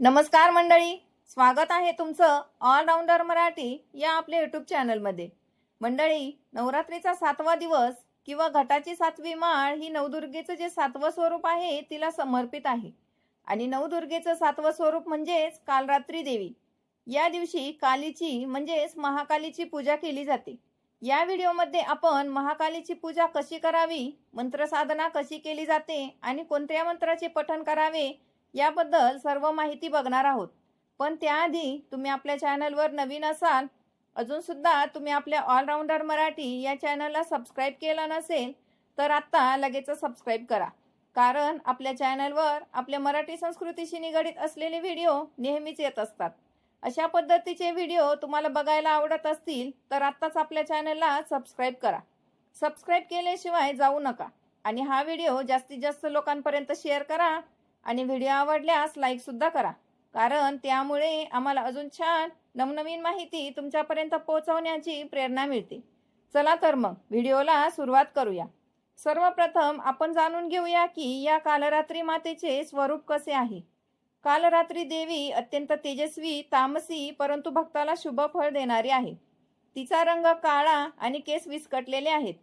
नमस्कार मंडळी स्वागत आहे तुमचं ऑलराऊंडर मराठी या आपल्या युट्यूब चॅनलमध्ये मंडळी नवरात्रीचा सातवा दिवस किंवा घटाची सातवी माळ ही नवदुर्गेचं जे सातवं स्वरूप आहे तिला समर्पित आहे. आणि नवदुर्गेचं सातवं स्वरूप म्हणजेच कालरात्री देवी. या दिवशी कालीची म्हणजेच महाकालीची पूजा केली जाते. या व्हिडिओमध्ये आपण महाकालीची पूजा कशी करावी मंत्रसाधना कशी केली जाते आणि कोणत्या मंत्राचे पठण करावे याबद्दल सर्व माहिती बघणार आहोत. पण त्याआधी तुम्ही आपल्या चॅनलवर नवीन असाल अजून सुद्धा तुम्ही आपल्या ऑलराऊंडर मराठी या चॅनलला सबस्क्राईब केलं नसेल तर आत्ता लगेच सबस्क्राईब करा. कारण आपल्या चॅनलवर आपल्या मराठी संस्कृतीशी निगडीत असलेले व्हिडिओ नेहमीच येत असतात. अशा पद्धतीचे व्हिडिओ तुम्हाला बघायला आवडत असतील तर आत्ताच आपल्या चॅनलला सबस्क्राईब करा. सबस्क्राईब केल्याशिवाय जाऊ नका. आणि हा व्हिडिओ जास्तीत जास्त लोकांपर्यंत शेअर करा. आणि व्हिडिओ आवडल्यास लाईक सुद्धा करा. कारण त्यामुळे आम्हाला अजून छान नवनवीन माहिती तुमच्यापर्यंत पोहोचवण्याची प्रेरणा मिळते. चला तर मग व्हिडिओला सुरुवात करूया. सर्वप्रथम आपण जाणून घेऊया की या कालरात्री मातेचे स्वरूप कसे आहे. कालरात्री देवी अत्यंत तेजस्वी तामसी परंतु भक्ताला शुभ फळ देणारी आहे. तिचा रंग काळा आणि केस विस्कटलेले आहेत.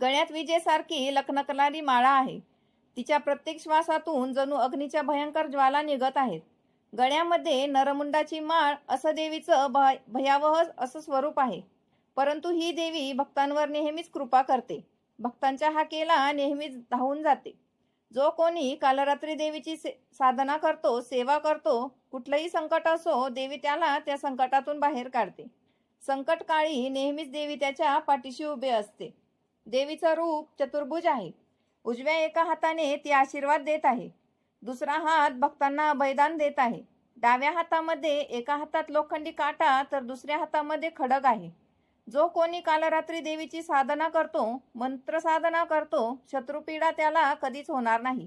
गळ्यात विजेसारखी लखनकणारी माळा आहे. तिच्या प्रत्येक श्वासातून जणू अग्नीच्या भयंकर ज्वाला निघत आहेत. गळ्यामध्ये नरमुंडाची माळ असं देवीचं भय भयावह असं स्वरूप आहे. परंतु ही देवी भक्तांवर नेहमीच कृपा करते. भक्तांच्या हाकेला नेहमीच धावून जाते. जो कोणी कालरात्री देवीची से साधना करतो सेवा करतो कुठलंही संकट असो देवी त्याला त्या संकटातून बाहेर काढते. संकटकाळी नेहमीच देवी त्याच्या पाठीशी उभे असते. देवीचं रूप चतुर्भुज आहे. उजव्या एका हाताने ती आशीर्वाद देत आहे. दुसरा हात भक्तांना अभयदान देत आहे. डाव्या हातामध्ये एका हातात लोखंडी काटा तर दुसऱ्या हातामध्ये खडग आहे. जो कोणी कालरात्री देवीची साधना करतो मंत्र साधना करतो शत्रुपीडा त्याला कधीच होणार नाही.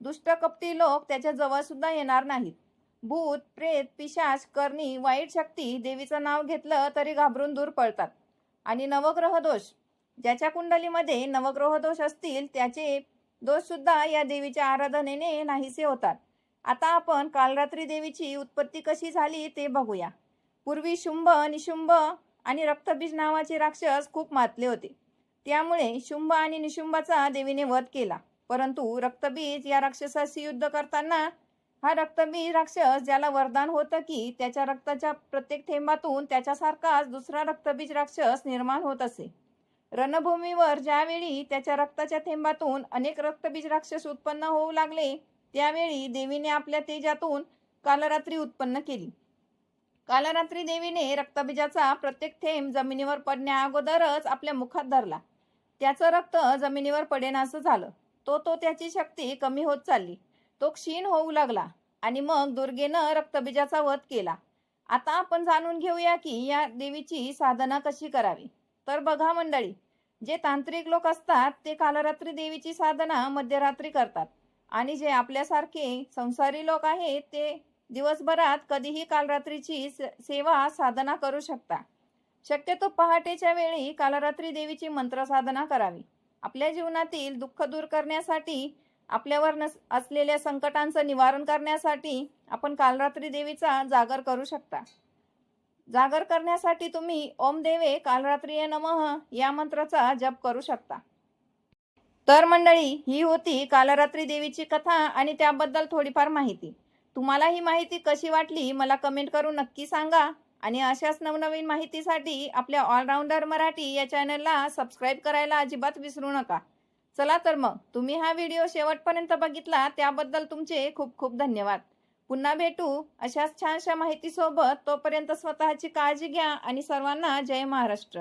दुष्ट कपटी लोक त्याच्याजवळ सुद्धा येणार नाहीत. भूत प्रेत पिशाच करणी वाईट शक्ती देवीचं नाव घेतलं तरी घाबरून दूर पळतात. आणि नवग्रह दोष ज्याच्या कुंडलीमध्ये नवग्रह दोष असतील त्याचे दोष सुद्धा या देवीच्या आराधनेने नाहीसे होतात. आता आपण कालरात्री देवीची उत्पत्ती कशी झाली ते बघूया. पूर्वी शुंभ निशुंभ आणि रक्तबीज नावाचे राक्षस खूप मातले होते. त्यामुळे शुंभ आणि निशुंभाचा देवीने वध केला. परंतु रक्तबीज या राक्षसाशी युद्ध करताना हा रक्तबीज राक्षस ज्याला वरदान होतं की त्याच्या रक्ताच्या प्रत्येक थेंबातून त्याच्यासारखाच दुसरा रक्तबीज राक्षस निर्माण होत असे. रणभूमीवर ज्यावेळी त्याच्या रक्ताच्या थेंबातून अनेक रक्तबीज राक्षस उत्पन्न होऊ लागले त्यावेळी देवीने आपल्या तेजातून कालरात्री उत्पन्न केली. कालरात्री देवीने रक्तबीजाचा प्रत्येक थेंब जमिनीवर पडण्या अगोदरच आपल्या मुखात धरला. त्याचं रक्त जमिनीवर पडेनासं झालं. तो तो त्याची शक्ती कमी होत चालली. तो क्षीण होऊ लागला आणि मग दुर्गेनं रक्तबीजाचा वध केला. आता आपण जाणून घेऊया की या देवीची साधना कशी करावी. तर बघा मंडळी जे तांत्रिक लोक असतात ते कालरात्री देवीची साधना मध्यरात्री करतात. आणि जे आपल्यासारखे संसारी लोक आहेत ते दिवसभरात कधीही कालरात्रीची सेवा साधना करू शकता शक्यतो पहाटेच्या वेळी कालरात्री देवीची मंत्र साधना करावी. आपल्या जीवनातील दुःख दूर करण्यासाठी आपल्यावर नस असलेल्या संकटांचं निवारण करण्यासाठी आपण कालरात्री देवीचा जागर करू शकता. जागर करण्यासाठी तुम्ही ओम देवे कालरात्री नमः या मंत्राचा जप करू शकता. तर मंडळी ही होती कालरात्री देवीची कथा आणि त्याबद्दल थोडीफार माहिती. तुम्हाला ही माहिती कशी वाटली मला कमेंट करून नक्की सांगा आणि अशाच नवनवीन माहितीसाठी आपल्या ऑलराऊंडर मराठी या चॅनलला सबस्क्राईब करायला अजिबात विसरू नका. चला तर मग तुम्ही हा व्हिडिओ शेवटपर्यंत बघितला त्याबद्दल तुमचे खूप खूप धन्यवाद. पुन्हा भेटू. अशाच छानशा माहितीसोबत तोपर्यंत स्वतःची काळजी घ्या आणि सर्वांना जय महाराष्ट्र.